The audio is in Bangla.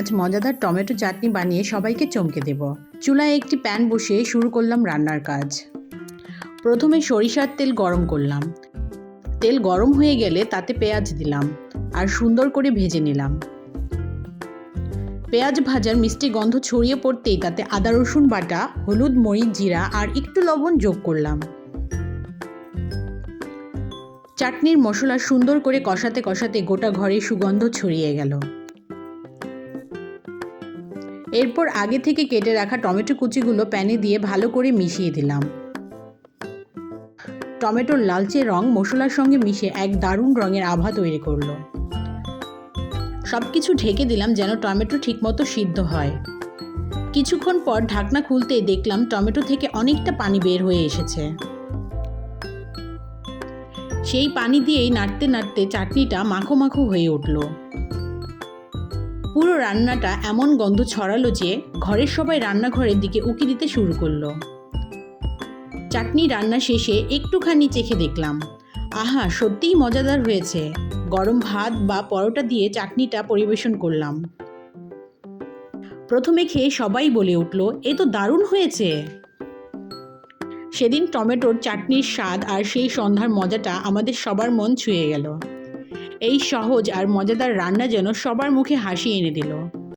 আজ মজাদার টমেটো চাটনি বানিয়ে সবাইকে চমকে দেব। চুলায় একটি প্যান বসিয়ে শুরু করলাম রান্নার কাজ। প্রথমে সরিষার তেল গরম করলাম। তেল গরম হয়ে গেলে তাতে পেঁয়াজ দিলাম আর সুন্দর করে ভেজে নিলাম। পেঁয়াজ ভাজার মিষ্টি গন্ধ ছড়িয়ে পড়তেই তাতে আদা, রসুন বাটা, হলুদ, মরিচ, জিরা আর একটু লবণ যোগ করলাম। চাটনির মশলা সুন্দর করে কষাতে কষাতে গোটা ঘরে সুগন্ধ ছড়িয়ে গেল। এরপর আগে থেকে কেটে রাখা টমেটো কুচিগুলো প্যানে দিয়ে ভালো করে মিশিয়ে দিলাম। টমেটোর লালচে রং মশলার সঙ্গে মিশে এক দারুণ রঙের আভা তৈরি করল। সব কিছু ঢেকে দিলাম যেন টমেটো ঠিকমতো সিদ্ধ হয়। কিছুক্ষণ পর ঢাকনা খুলতেই দেখলাম টমেটো থেকে অনেকটা পানি বের হয়ে এসেছে। সেই পানি দিয়েই নাড়তে নাড়তে চাটনিটা মাখো মাখো হয়ে উঠল। পুরো রান্নাটা এমন গন্ধ ছড়ালো যে ঘরের সবাই রান্নাঘরের দিকে উকি দিতে শুরু করল। চাটনি রান্না শেষে একটুখানি চেখে দেখলাম। আহা, সত্যিই মজাদার হয়েছে। গরম ভাত বা পরোটা দিয়ে চাটনিটা পরিবেশন করলাম। প্রথমে খেয়ে সবাই বলে উঠল, এ তো দারুণ হয়েছে! সেদিন টমেটোর চাটনির স্বাদ আর সেই সন্ধ্যার মজাটা আমাদের সবার মন ছুঁয়ে গেল। এই সহজ আর মজাদার রান্না যেন সবার মুখে হাসি এনে দিল।